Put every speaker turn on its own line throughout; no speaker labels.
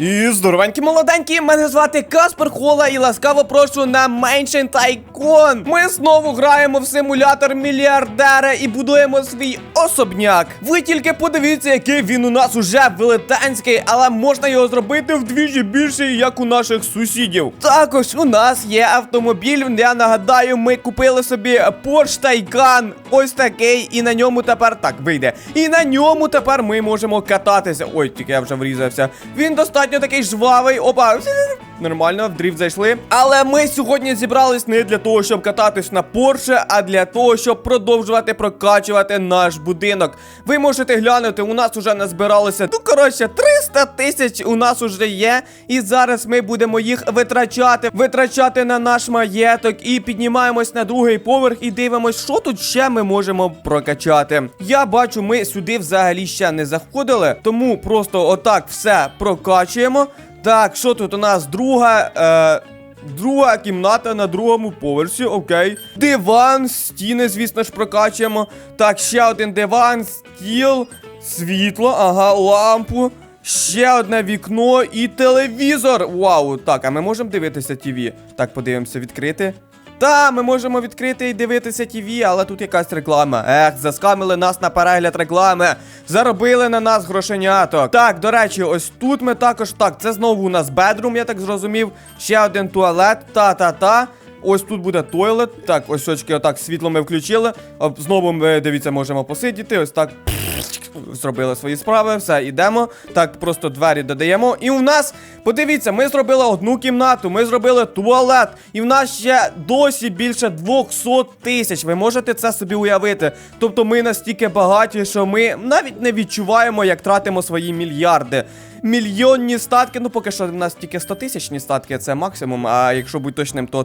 І здоровенькі молоденькі, мене звати Каспер Хола і ласкаво прошу на Меншин Тайкон. Ми знову граємо в симулятор мільярдера і будуємо свій особняк. Ви тільки подивіться, який він у нас уже велетенський, але можна його зробити вдвічі більший, як у наших сусідів. Також у нас є автомобіль. Я нагадаю, ми купили собі Porsche Taycan. Ось такий, і на ньому тепер так вийде. І на ньому тепер ми можемо кататися. Ой, тільки я вже врізався. Він достатньо такий жвавий. Опа. Нормально, в дріфт зайшли. Але ми сьогодні зібрались не для того, щоб кататись на Порше, а для того, щоб продовжувати прокачувати наш будинок. Ви можете глянути, у нас уже назбиралося, ну коротше, 300 тисяч у нас уже є. І зараз ми будемо їх витрачати, витрачати на наш маєток і піднімаємось на другий поверх і дивимось, що тут ще ми можемо прокачати. Я бачу, ми сюди взагалі ще не заходили, тому просто отак все прокачуємо. Так, що тут у нас друга. Е... Друга кімната на другому поверсі, окей. Диван, стіни, звісно ж, прокачуємо. Так, ще один диван, стіл, світло, ага, лампу. Ще одне вікно і телевізор. Вау, так, а ми можемо дивитися ТВ? Так, подивимося, відкрити. Та, ми можемо відкрити і дивитися ТВ, але тут якась реклама. Ех, заскамили нас на перегляд реклами. Заробили на нас грошеняток. Так, до речі, ось тут ми також. Так, це знову у нас бедрум, я так зрозумів. Ще один туалет. Та-та-та. Ось тут буде тойлет. Так, ось очки, отак, світло ми включили. Знову ми, дивіться, можемо посидіти. Ось так. Зробили свої справи, все, йдемо. Так, просто двері додаємо. І у нас, подивіться, ми зробили одну кімнату, ми зробили туалет. І в нас ще досі більше 200 тисяч. Ви можете це собі уявити. Тобто ми настільки багаті, що ми навіть не відчуваємо, як тратимо свої мільярди. Мільйонні статки, ну поки що в нас тільки 100 тисячні статки, це максимум. А якщо бути точним, то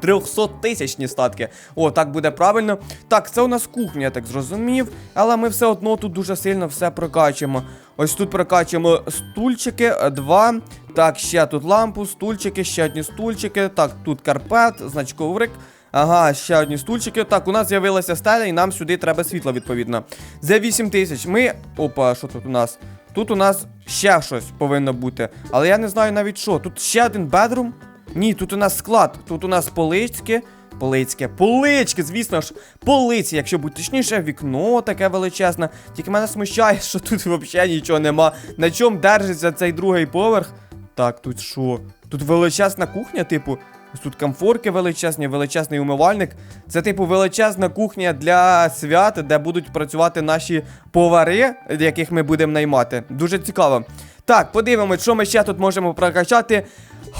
300 тисячні статки. О, так буде правильно. Так, це у нас кухня, я так зрозумів. Але ми все одно тут дуже сильно все прокачуємо. Ось тут прокачуємо стульчики, два. Так, ще тут лампу, стульчики, ще одні стульчики. Так, тут карпет, значить коврик. Ага, ще одні стульчики. Так, у нас з'явилася стеля, і нам сюди треба світло, відповідно. За 8 тисяч. Ми. Опа, що тут у нас? Тут у нас ще щось повинно бути. Але я не знаю навіть що. Тут ще один бедрум. Ні, тут у нас склад. Тут у нас полички. Полицьке, полички, звісно ж, полиці, якщо бути точніше, вікно таке величезне. Тільки мене смущає, що тут взагалі нічого нема. На чому держиться цей другий поверх? Так, тут що? Тут величезна кухня, типу. Тут комфорки величезні, величезний умивальник. Це, типу, величезна кухня для свят, де будуть працювати наші повари, яких ми будемо наймати. Дуже цікаво. Так, подивимось, що ми ще тут можемо прокачати.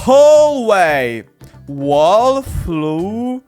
Hallway. Wall, floor.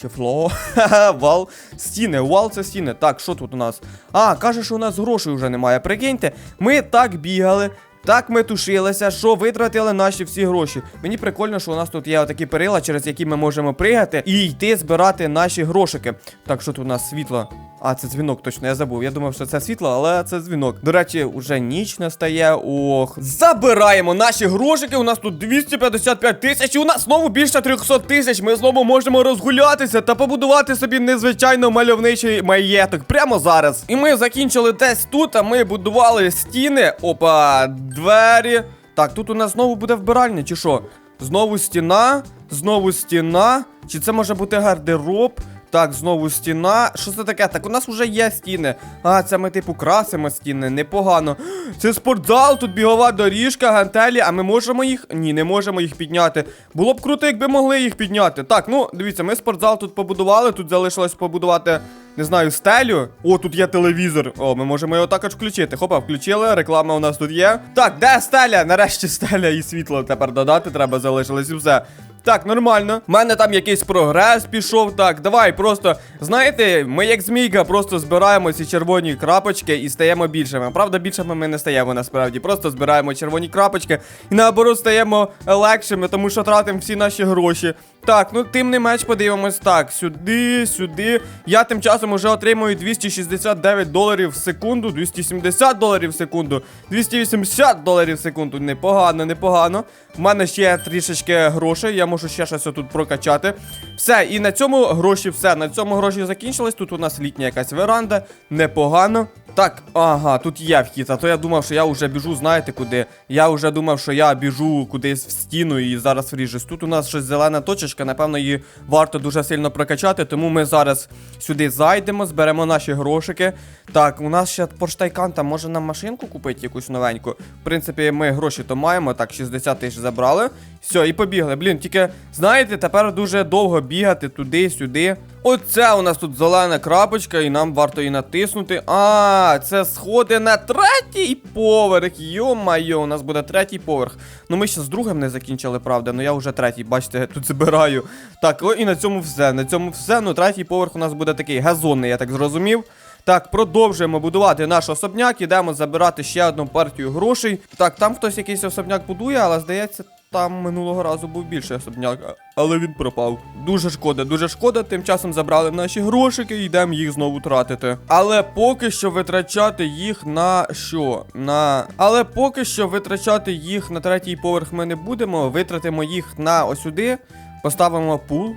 Чи фло? Вал. Стіни, вал це стіни. Так, що тут у нас? А, каже, що у нас грошей вже немає. Прикиньте, ми так бігали. Так ми тушилися, що витратили наші всі гроші. Мені прикольно, що у нас тут є отакі перила, через які ми можемо пригати і йти збирати наші грошики. Так, що тут у нас світло? А, це дзвінок, точно, я забув. Я думав, що це світло, але це дзвінок. До речі, уже ніч настає. Ох. Забираємо наші грошики. У нас тут 255 тисяч. і У нас знову більше 300 тисяч. Ми знову можемо розгулятися та побудувати собі незвичайно мальовничий маєток прямо зараз. І ми закінчили десь тут, а ми будували стіни. Опа, двері. Так, тут у нас знову буде вбиральня, чи що? Знову стіна, знову стіна. Чи це може бути гардероб? Так, знову стіна. Що це таке? Так у нас вже є стіни. А, це ми, типу, красимо стіни. Непогано. Це спортзал, тут бігова доріжка, гантелі, а ми можемо їх. Ні, не можемо їх підняти. Було б круто, якби могли їх підняти. Так, ну, дивіться, ми спортзал тут побудували, тут залишилось побудувати. Не знаю, стелю. О, тут є телевізор. О, ми можемо його також включити. Хопа, включили, реклама у нас тут є. Так, де стеля? Нарешті стеля і світло тепер додати треба, залишилось і все. Так, нормально. У мене там якийсь прогрес пішов. Так, давай, просто. Знаєте, ми як змійка просто збираємо ці червоні крапочки і стаємо більшими. Правда, більшими ми не стаємо насправді. Просто збираємо червоні крапочки і наоборот стаємо легшими, тому що тратимо всі наші гроші. Так, ну тим не менш подивимось. Так, сюди, сюди. Я тим часом уже отримую 269 доларів в секунду, 270 доларів в секунду, 280 доларів в секунду. Непогано, непогано. У мене ще трішечки грошей, я можу ще щось тут прокачати. Все, і на цьому гроші все. На цьому гроші закінчились. Тут у нас літня якась веранда. Непогано. Так, ага, тут є вхід, а то я думав, що я вже біжу, знаєте куди. Я вже думав, що я біжу кудись в стіну і зараз вріжусь. Тут у нас щось зелена точечка, напевно, її варто дуже сильно прокачати, тому ми зараз сюди зайдемо, зберемо наші грошики. Так, у нас ще поштайкан, там може нам машинку купити якусь новеньку. В принципі, ми гроші то маємо, так, 60 тисяч забрали. Все, і побігли. Блін, тільки, знаєте, тепер дуже довго бігати туди-сюди. Оце у нас тут зелена крапочка, і нам варто її натиснути. А, це сходи на третій поверх. Йо-майо, у нас буде третій поверх. Ну ми ще з другим не закінчили, правда. Ну я вже третій, бачите, тут збираю. Так, о, і на цьому все. На цьому все. Ну, третій поверх у нас буде такий газонний, я так зрозумів. Так, продовжуємо будувати наш особняк, ідемо забирати ще одну партію грошей. Так, там хтось якийсь особняк будує, але здається, там минулого разу був більший особняк, але він пропав. Дуже шкода, дуже шкода. Тим часом забрали наші грошики і йдемо їх знову тратити. Але поки що витрачати їх на що? На. Але поки що витрачати їх на третій поверх ми не будемо. Витратимо їх на ось сюди, поставимо пул.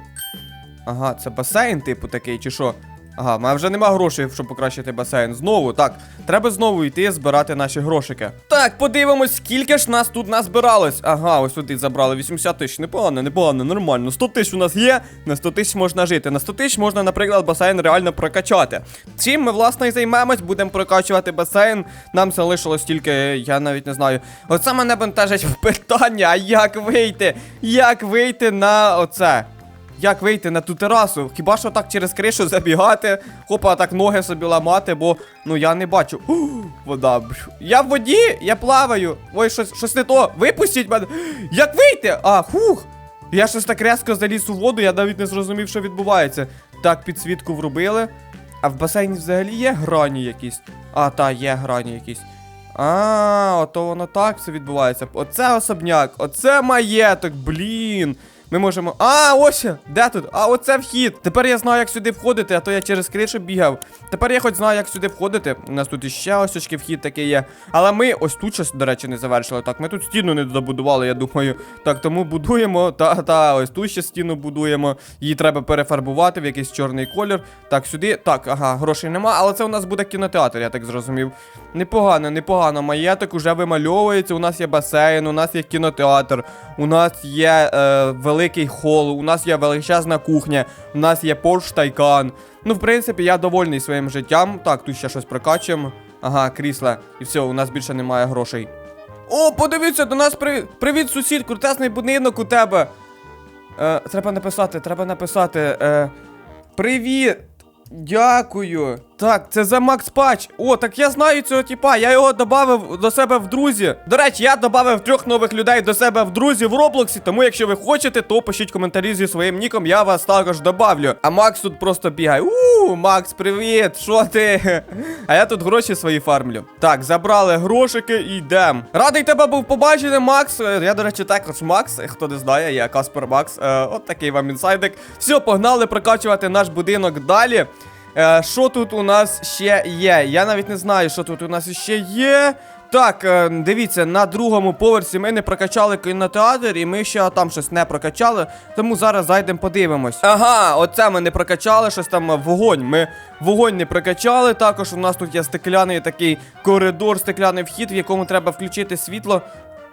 Ага, це басейн, типу такий, чи що? Ага, в мене вже нема грошей, щоб покращити басейн. Знову, так. Треба знову йти збирати наші грошики. Так, подивимось, скільки ж нас тут назбиралось. Ага, ось сюди забрали 80 тисяч. Непогано, непогано, нормально. 100 тисяч у нас є, на 100 тисяч можна жити. На 100 тисяч можна, наприклад, басейн реально прокачати. Чим ми, власне, і займемось, будемо прокачувати басейн. Нам залишилось тільки, я навіть не знаю. Оце мене бентежить питання, як вийти? Як вийти на оце? Як вийти на ту терасу? Хіба що так через кришу забігати, хопа, так ноги собі ламати, бо ну я не бачу. Ух, вода. Я в воді, я плаваю. Ой, щось, щось не то. Випустіть мене. Як вийти? А, хух. Я щось так різко заліз у воду, я навіть не зрозумів, що відбувається. Так, підсвітку врубили. А в басейні взагалі є грані якісь? А, та, є грані якісь. А, ото воно так все відбувається. Оце особняк, оце маєток, блін. Ми можемо. А, ось! Де тут? А, оце вхід. Тепер я знаю, як сюди входити, а то я через кришу бігав. Тепер я хоч знаю, як сюди входити. У нас тут іще ось очки вхід такий є. Але ми ось тут щось, до речі, не завершили. Так, ми тут стіну не добудували, я думаю. Так, тому будуємо. Та, та, ось тут ще стіну будуємо. Її треба перефарбувати в якийсь чорний колір. Так, сюди. Так, ага, грошей нема, але це у нас буде кінотеатр, я так зрозумів. Непогано, непогано. Маєток уже вимальовується. У нас є басейн, у нас є кінотеатр, у нас є е, великий хол, у нас є величезна кухня, у нас є Porsche Taycan. Ну, в принципі, я довольний своїм життям. Так, тут ще щось прокачуємо. Ага, крісла. І все, у нас більше немає грошей. О, подивіться, до нас привіт. Привіт, сусід, крутесний будинок у тебе. Е, треба написати, треба написати. Е, привіт. Дякую. Так, це за Макс Патч. О, так я знаю цього типа. Я його додав до себе в друзі. До речі, я додав трьох нових людей до себе в друзі в Роблоксі. Тому, якщо ви хочете, то пишіть коментарі зі своїм ніком, я вас також добавлю. А Макс тут просто бігає. Ууу, Макс, привіт! Що ти? А я тут гроші свої фармлю. Так, забрали грошики і йдем. Радий тебе був побачити, Макс. Е, Я, до речі, також Макс. Хто не знає, я Каспер Макс. Е, от такий вам інсайдик. Все, погнали прокачувати наш будинок далі. Е, Що тут у нас ще є? Я навіть не знаю, що тут у нас ще є. Так, е, дивіться, на другому поверсі ми не прокачали кінотеатр, і ми ще там щось не прокачали. Тому зараз зайдемо подивимось. Ага, оце ми не прокачали, щось там вогонь. Ми вогонь не прокачали. Також у нас тут є стекляний такий коридор, стекляний вхід, в якому треба включити світло.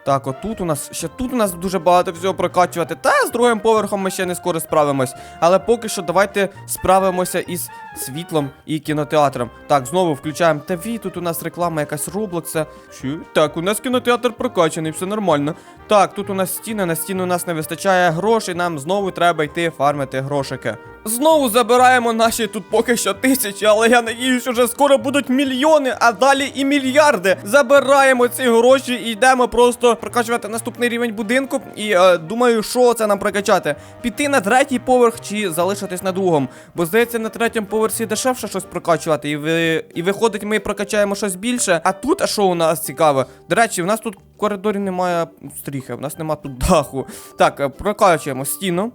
Так, отут у нас ще тут у нас дуже багато всього прокачувати. Та з другим поверхом ми ще не скоро справимось. Але поки що давайте справимося із світлом і кінотеатром. Так, знову включаємо ТВ. Тут у нас реклама якась Роблокса. Що? Так, у нас кінотеатр прокачаний, все нормально. Так, тут у нас стіни, на стіну у нас не вистачає грошей, нам знову треба йти фармити грошики. Знову забираємо наші тут поки що тисячі, але я надіюсь, уже скоро будуть мільйони, а далі і мільярди. Забираємо ці гроші і йдемо просто прокачувати наступний рівень будинку. І е, думаю, що це нам прокачати. Піти на третій поверх чи залишитись на другому. Бо здається, на третьому поверсі дешевше щось прокачувати. І ви і виходить, ми прокачаємо щось більше. А тут, а що у нас цікаве? До речі, у нас тут в коридорі немає стріхи, у нас немає тут даху. Так, е, прокачуємо стіну.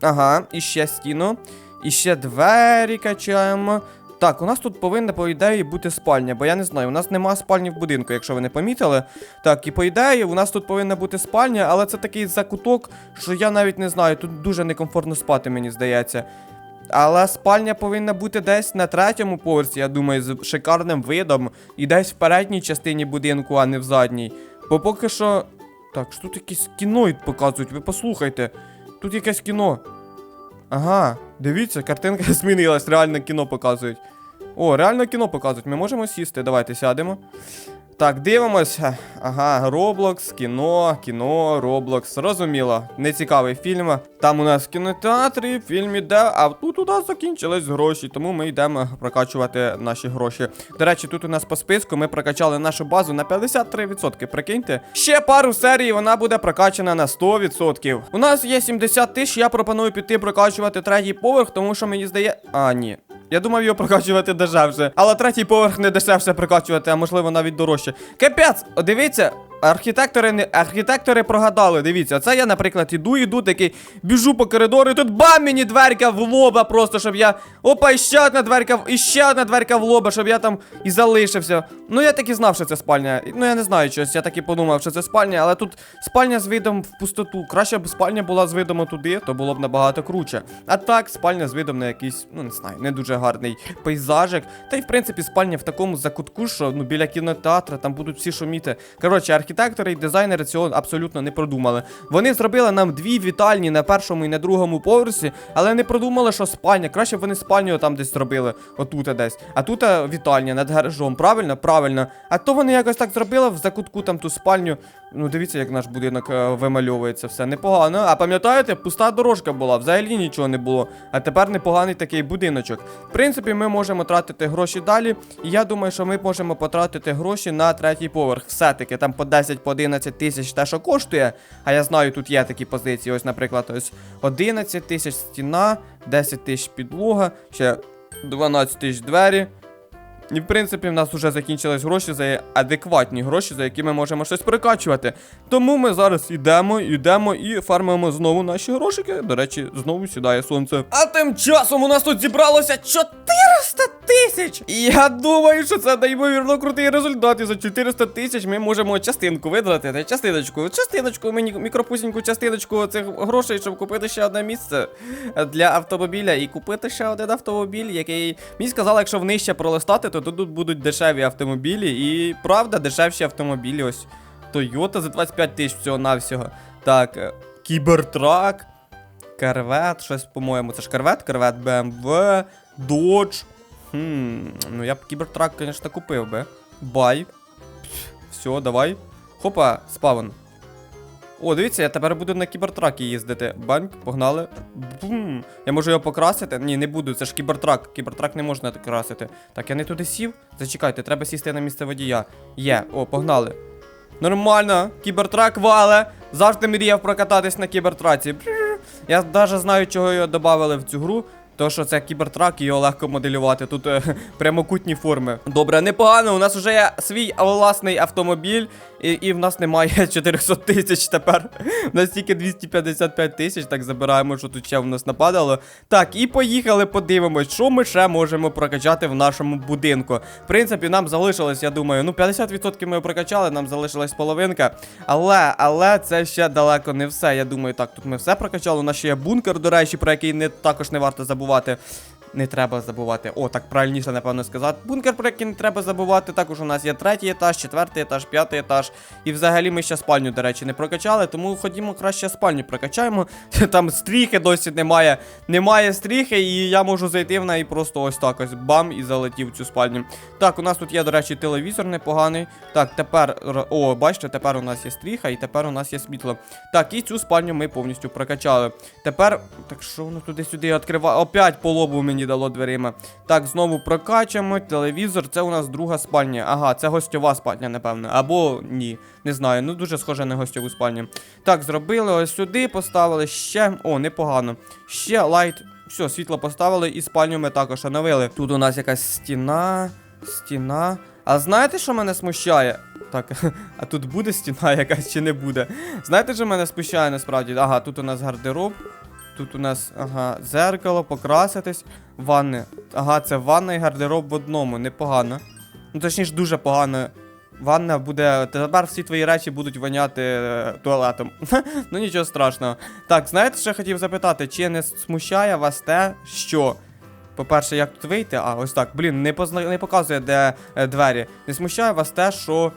Ага, і ще стіну. І ще двері качаємо. Так, у нас тут повинна, по ідеї, бути спальня, бо я не знаю, у нас нема спальні в будинку, якщо ви не помітили. Так, і по ідеї, у нас тут повинна бути спальня, але це такий закуток, що я навіть не знаю, тут дуже некомфортно спати, мені здається. Але спальня повинна бути десь на третьому поверсі, я думаю, з шикарним видом. І десь в передній частині будинку, а не в задній. Бо поки що. Так, що тут якесь кіно показують, ви послухайте. Тут якесь кіно. Ага, дивіться, картинка змінилась, реально кіно показують. О, реально кіно показують. Ми можемо сісти. Давайте сядемо. Так, дивимося. Ага, Roblox, кіно, кіно, Roblox. Зрозуміло. Нецікавий фільм. Там у нас в кінотеатрі фільм іде, а тут у нас закінчились гроші, тому ми йдемо прокачувати наші гроші. До речі, тут у нас по списку ми прокачали нашу базу на 53%. Прикиньте. Ще пару серій вона буде прокачана на 100%. У нас є 70 тисяч, я пропоную піти прокачувати третій поверх, тому що мені здає. А, ні. Я думав його прокачувати дешевше. Але третій поверх не дешевше прокачувати, а можливо навіть дорожче. Капець, дивіться, архітектори не архітектори прогадали. Дивіться, це я, наприклад, іду, іду, такий біжу по коридору, і тут бам мені дверка в лоба, просто щоб я. Опа, ще одна дверка, в- і ще одна дверка в лоба, щоб я там і залишився. Ну я так і знав, що це спальня. Ну я не знаю щось, я так і подумав, що це спальня, але тут спальня з видом в пустоту. Краще б спальня була з видом туди, то було б набагато круче. А так, спальня з видом на якийсь, ну не знаю, не дуже гарний пейзажик. Та й в принципі спальня в такому закутку, що ну біля кінотеатра там будуть всі шуміти. Коротше, архітектори і дизайнери цього абсолютно не продумали. Вони зробили нам дві вітальні на першому і на другому поверсі, але не продумали, що спальня. Краще б вони спальню там десь зробили, отут десь. А тут вітальня над гаражом. Правильно? Правильно. А то вони якось так зробили в закутку там ту спальню. Ну, дивіться, як наш будинок е, вимальовується, все непогано. А пам'ятаєте, пуста дорожка була, взагалі нічого не було. А тепер непоганий такий будиночок. В принципі, ми можемо тратити гроші далі. І я думаю, що ми можемо потратити гроші на третій поверх. Все-таки там по 10 по 11 тисяч те, що коштує. А я знаю, тут є такі позиції. Ось, наприклад, ось 11 тисяч стіна, 10 тисяч підлога, ще 12 тисяч двері. І в принципі в нас вже закінчились гроші за адекватні гроші, за які ми можемо щось прикачувати. Тому ми зараз йдемо, йдемо і фармимо знову наші грошики. До речі, знову сідає сонце. А тим часом у нас тут зібралося 400 тисяч! І я думаю, що це неймовірно крутий результат. І за 400 тисяч ми можемо частинку видати. Не частиночку, частиночку, мені мікропусіньку частиночку цих грошей, щоб купити ще одне місце для автомобіля і купити ще один автомобіль, який мені сказали, якщо внище пролистати, то тут будуть дешеві автомобілі. І правда, дешевші автомобілі. Ось Toyota за 25 тисяч всього навсього. Так, е, Кібертрак, Корвет, щось, по-моєму, це ж Корвет, Корвет BMW, Dodge. Хм, ну я б Кібертрак, звісно, купив би. Бай. Все, давай. Хопа, спавн. О, дивіться, я тепер буду на кібертракі їздити. Банк, погнали. Бум. Я можу його покрасити? Ні, не буду, це ж кібертрак. Кібертрак не можна красити. Так, я не туди сів. Зачекайте, треба сісти на місце водія. Є, о, погнали. Нормально, кібертрак вале. Завжди мріяв прокататись на кібертраці. Я навіть знаю, чого його додали в цю гру. То, що це кібертрак, його легко моделювати. Тут е, прямокутні форми. Добре, непогано. У нас вже є свій власний автомобіль, і, і в нас немає 400 тисяч тепер. У нас тільки 255 тисяч, так забираємо, що тут ще в нас нападало. Так, і поїхали, подивимось, що ми ще можемо прокачати в нашому будинку. В принципі, нам залишилось, я думаю, ну 50% ми прокачали, нам залишилась половинка. Але, але це ще далеко не все. Я думаю, так, тут ми все прокачали. У нас ще є бункер, до речі, про який не також не варто забувати атакувати. Не треба забувати. О, так правильніше, напевно, сказати. Бункер, про який не треба забувати. Також у нас є третій етаж, четвертий етаж, п'ятий етаж. І взагалі ми ще спальню, до речі, не прокачали, тому ходімо краще спальню прокачаємо. Там стріхи досі немає. Немає стріхи, і я можу зайти в неї просто ось так ось бам і залетів цю спальню. Так, у нас тут є, до речі, телевізор непоганий. Так, тепер. О, бачите, тепер у нас є стріха, і тепер у нас є світло. Так, і цю спальню ми повністю прокачали. Тепер. Так що воно туди-сюди відкриває? Опять по лобу мені дало дверима. Так, знову прокачуємо. Телевізор, це у нас друга спальня. Ага, це гостьова спальня, напевно. Або ні. Не знаю. Ну дуже схоже на гостьову спальню. Так, зробили ось сюди, поставили ще. О, непогано. Ще лайт. Все, світло поставили і спальню ми також оновили. Тут у нас якась стіна. Стіна. А знаєте, що мене смущає? Так, а тут буде стіна якась чи не буде? Знаєте, що мене смущає насправді? Ага, тут у нас гардероб. Тут у нас, ага, зеркало, покраситись, ванни. Ага, це ванна і гардероб в одному, непогано. Ну, точніше, дуже погано. ванна буде. Тепер всі твої речі будуть воняти е, туалетом. ну нічого страшного. Так, знаєте, що я хотів запитати, чи не смущає вас те, що. По-перше, як тут вийти? А, ось так. Блін, не, позна... не показує, де е, двері. Не смущає вас те, що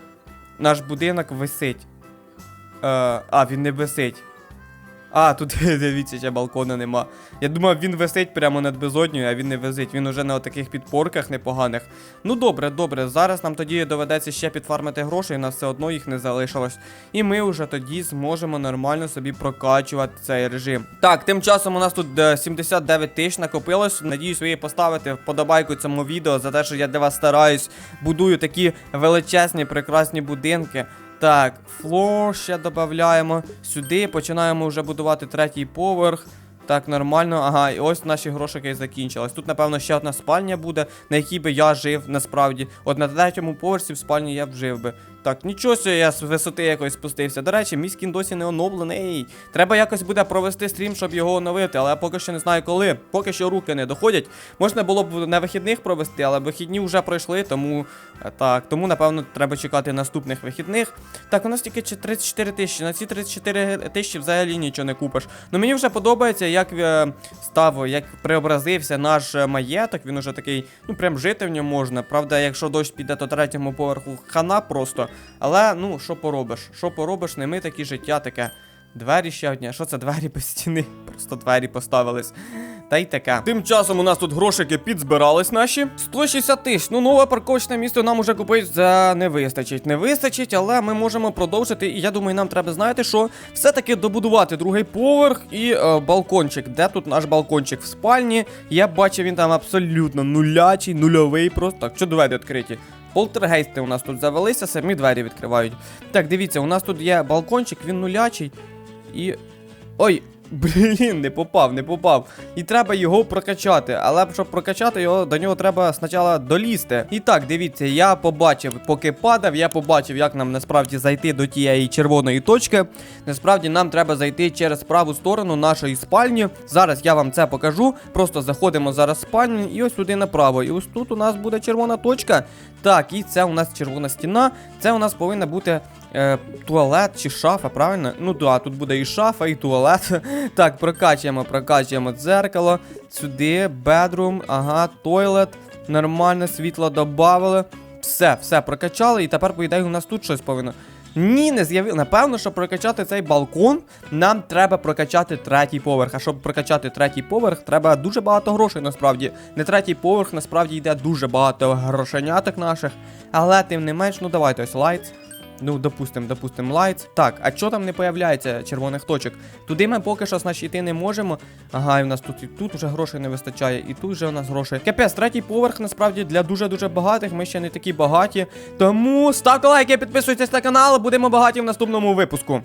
наш будинок висить. Е, а, він не висить. А, тут дивіться, ще балкона нема. Я думав, він висить прямо над безодньою, а він не висить. Він уже на таких підпорках непоганих. Ну добре, добре. Зараз нам тоді доведеться ще підфармити грошей, у нас все одно їх не залишилось. І ми вже тоді зможемо нормально собі прокачувати цей режим. Так, тим часом у нас тут е, 79 тисяч накопилось. Надіюсь, ви поставите вподобайку цьому відео за те, що я для вас стараюсь, будую такі величезні, прекрасні будинки. Так, флор ще додаємо сюди. Починаємо вже будувати третій поверх. Так, нормально. Ага, і ось наші грошики закінчились. Тут, напевно, ще одна спальня буде, на якій би я жив насправді. От на третьому поверсі в спальні я б жив би. Так, нічого собі, я з висоти якось спустився. До речі, мій скін досі не оновлений. Треба якось буде провести стрім, щоб його оновити, але я поки що не знаю коли. Поки що руки не доходять. Можна було б на вихідних провести, але вихідні вже пройшли, тому е, так, тому напевно треба чекати наступних вихідних. Так, у нас тільки 34 тисячі. На ці 34 тисячі взагалі нічого не купиш. Ну мені вже подобається, як е, став, як преобразився наш е, маєток. Він уже такий, ну прям жити в ньому можна. Правда, якщо дощ піде, то третьому поверху хана просто. Але ну, що поробиш? Що поробиш, не ми такі життя таке. Двері ще одні. Що це двері без стіни? Просто двері поставились. Та й таке. Тим часом у нас тут грошики підзбирались наші. 160 тисяч. Ну, нове парковочне місто нам уже купити за не вистачить. Не вистачить, але ми можемо продовжити. І я думаю, нам треба, знаєте що? Все-таки добудувати другий поверх і е, балкончик. Де тут наш балкончик в спальні? Я бачив, він там абсолютно нулячий, нульовий просто. Так, що двері відкриті? Полтергейсти у нас тут завелися, самі двері відкривають. Так, дивіться, у нас тут є балкончик, він нулячий. І. Ой! Блін, не попав, не попав. І треба його прокачати. Але щоб прокачати його, до нього треба спочатку долізти. І так, дивіться, я побачив, поки падав, я побачив, як нам насправді зайти до тієї червоної точки. Насправді нам треба зайти через праву сторону нашої спальні. Зараз я вам це покажу. Просто заходимо зараз в спальню і ось сюди направо. І ось тут у нас буде червона точка. Так, і це у нас червона стіна. Це у нас повинна бути е, туалет чи шафа, правильно? Ну да, тут буде і шафа, і туалет. Так, прокачуємо, прокачуємо дзеркало. Сюди, бедрум, ага, тойлет. Нормально, світло додавали. Все, все, прокачали, і тепер, по ідеї, у нас тут щось повинно. Ні, не з'явилося. Напевно, щоб прокачати цей балкон, нам треба прокачати третій поверх. А щоб прокачати третій поверх, треба дуже багато грошей насправді. Не третій поверх, насправді йде дуже багато грошеняток наших. Але тим не менш, ну давайте ось лайтс. Ну, допустим, допустим, лайт. Так, а що там не появляється червоних точок? Туди ми поки що значить йти не можемо. Ага, і в нас тут і тут вже грошей не вистачає, і тут вже у нас грошей. Капець, третій поверх насправді для дуже-дуже багатих. Ми ще не такі багаті. Тому ставте лайки, підписуйтесь на канал, будемо багаті в наступному випуску.